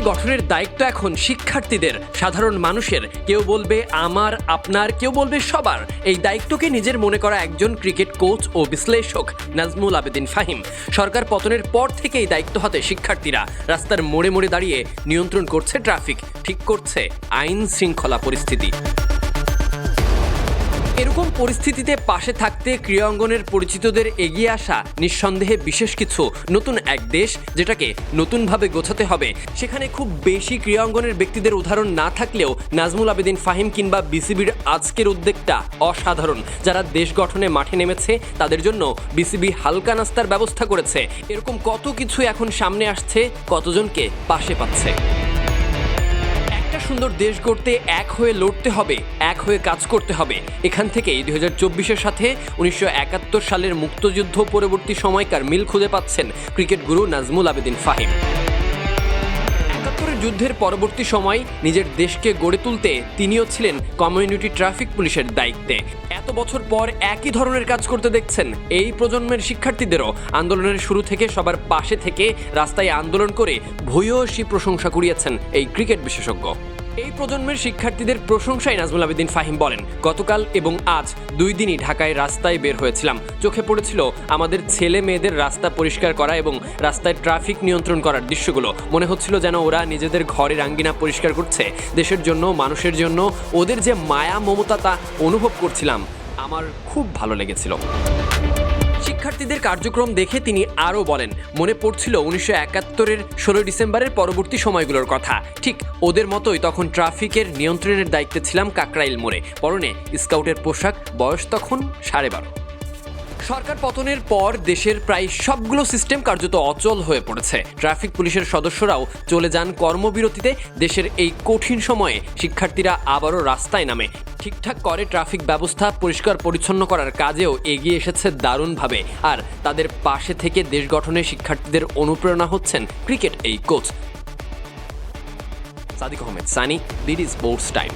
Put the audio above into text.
গঠনের দায়িত্ব এখন শিক্ষার্থীদের। সাধারণ মানুষের, কেউ বলবে আমার, আপনার, কেউ বলবে সবার। এই দায়িত্বকে নিজের মনে করা একজন ক্রিকেট কোচ ও বিশ্লেষক নাজমুল আবেদিন ফাহিম। সরকার পতনের পর থেকে এই দায়িত্ব হাতে শিক্ষার্থীরা। রাস্তার মোড়ে মোড়ে দাঁড়িয়ে নিয়ন্ত্রণ করছে ট্রাফিক, ঠিক করছে আইন শৃঙ্খলা পরিস্থিতি। এরকম পরিস্থিতিতে পাশে থাকতে ক্রীড়াঙ্গনের পরিচিতদের এগিয়ে আসা নিঃসন্দেহে বিশেষ কিছু নতুন এক দেশ যেটাকে নতুনভাবে গোছাতে হবে। সেখানে খুব বেশি ক্রীড়াঙ্গনের ব্যক্তিদের উদাহরণ না থাকলেও নাজমুল আবেদিন ফাহিম কিংবা বিসিবির আজকের উদ্যোগটা অসাধারণ। যারা দেশ গঠনে মাঠে নেমেছে, তাদের জন্য বিসিবি হালকা নাস্তার ব্যবস্থা করেছে। এরকম কত কিছু এখন সামনে আসছে, কতজনকে পাশে পাচ্ছে? একটা সুন্দর দেশ গড়তে এক হয়ে লড়তে হবে, এক হয়ে কাজ করতে হবে। এখান থেকেই দুই হাজার চব্বিশের সাথে উনিশশো একাত্তর সালের মুক্তযুদ্ধ পরবর্তী সময়কার মিল খুঁজে পাচ্ছেন ক্রিকেট গুরু নাজমুল আবেদিন ফাহিম। একাত্তরের যুদ্ধের পরবর্তী সময় নিজের দেশকে গড়ে তুলতে তিনিও ছিলেন কমিউনিটি ট্রাফিক পুলিশের দায়িত্বে। এত বছর পর একই ধরনের কাজ করতে দেখছেন এই প্রজন্মের শিক্ষার্থীদেরও। আন্দোলনের শুরু থেকে সবার পাশে থেকে রাস্তায় আন্দোলন করে ভূয়সী প্রশংসা কুড়িয়েছেন এই ক্রিকেট বিশেষজ্ঞ। এই প্রজন্মের শিক্ষার্থীদের প্রশংসায় নাজমুল আবেদিন ফাহিম বলেন, গতকাল এবং আজ দুই দিনই ঢাকায় রাস্তায় বের হয়েছিলাম। চোখে পড়েছিল আমাদের ছেলে মেয়েদের রাস্তা পরিষ্কার করা এবং রাস্তায় ট্রাফিক নিয়ন্ত্রণ করার দৃশ্যগুলো। মনে হচ্ছিল যেন ওরা নিজেদের ঘরের আঙ্গিনা পরিষ্কার করছে। দেশের জন্য, মানুষের জন্য ওদের যে মায়া মমতা তা অনুভব করছিলাম। আমার খুব ভালো লেগেছিল। শিক্ষার্থীদের কার্যক্রম দেখে তিনি আরও বলেন, মনে পড়ছিল উনিশশো একাত্তরের ষোলো ডিসেম্বরের পরবর্তী সময়গুলোর কথা। ঠিক ওদের মতোই তখন ট্রাফিকের নিয়ন্ত্রণের দায়িত্বে ছিলাম কাকরাইল মোড়ে। পরনে স্কাউটের পোশাক, বয়স তখন সাড়ে বারো। সরকার পতনের পর দেশের প্রায় সবগুলো সিস্টেম কার্যত অচল হয়ে পড়েছে। ট্রাফিক পুলিশের সদস্যরাও চলে যান কর্মবিরতিতে দেশের এই কঠিন সময়ে। শিক্ষার্থীরা আবারও রাস্তায় নামে। ঠিকঠাক করে ট্রাফিক ব্যবস্থা পরিষ্কার পরিচ্ছন্ন করার কাজেও এগিয়ে এসেছে দারুণভাবে। আর তাদের পাশে থেকে দেশ গঠনে শিক্ষার্থীদের অনুপ্রেরণা হচ্ছেন ক্রিকেট এই coach. Sadiq Ahmed, Sunny DD sports time.